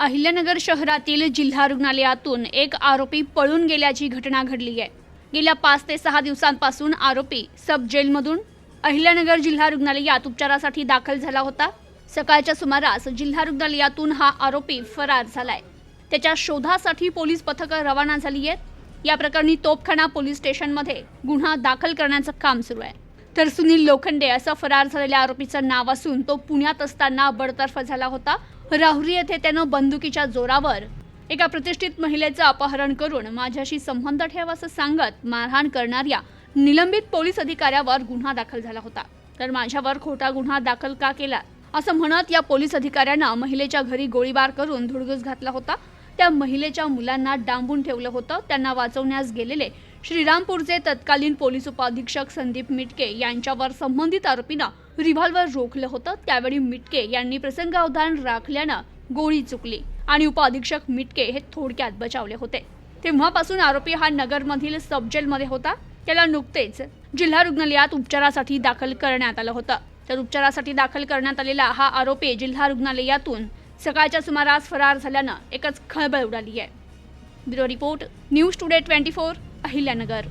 अहिल्यानगर शहरातील जिल्हा रुग्णालयातून एक आरोपी पळून गेल्याची घटना घडली आहे. गेल्या पाच ते सहा दिवसांपासून आरोपी सब जेलमधून अहिल्यानगर जिल्हा रुग्णालयात उपचारासाठी दाखल झाला होता. सकाळच्या सुमारास जिल्हा रुग्णालयातून हा आरोपी फरार झालाय. त्याच्या शोधासाठी पोलीस पथकं रवाना झाली आहेत. या प्रकरणी तोपखाना पोलीस स्टेशनमध्ये गुन्हा दाखल करण्याचं काम सुरू आहे. तर सुनील लोखंडे असा फरार झालेल्या आरोपीचं नाव असून तो पुण्यात असताना बडतर्फ झाला होता. राहुरी येथे त्यानं बंदुकीच्या जोरावर एका प्रतिष्ठित महिलेचं अपहरण करून माझ्याशी संबंध ठेवा असं सांगत मारहाण करणाऱ्या निलंबित पोलीस अधिकाऱ्यावर गुन्हा दाखल झाला होता. तर माझ्यावर खोटा गुन्हा दाखल का केला? असं म्हणत या पोलीस अधिकाऱ्यानं महिलेच्या घरी गोळीबार करून धुडगूस घातला होता. त्या महिलेच्या मुलांना डांबून ठेवलं होतं. त्यांना वाचवण्यास गेलेले श्रीरामपूरचे तत्कालीन पोलीस उपाधीक्षक संदीप मिटके यांच्यावर संबंधित आरोपीनं रिव्हॉल्वर रोखलं होतं. त्यावेळी मिटके यांनी प्रसंगावधान राखल्यानं गोळी चुकली आणि उपअधीक्षक मिटके हे थोडक्यात बचावले होते. तेव्हापासून आरोपी हा नगरमधील सबजेलमध्ये होता. त्याला नुकतेच जिल्हा रुग्णालयात उपचारासाठी दाखल करण्यात आलं होतं. तर उपचारासाठी दाखल करण्यात आलेला हा आरोपी जिल्हा रुग्णालयातून सकाळच्या सुमारास फरार झाल्यानं एकच खळबळ उडाली आहे. Bureau report news today twenty four Ahilyanagar.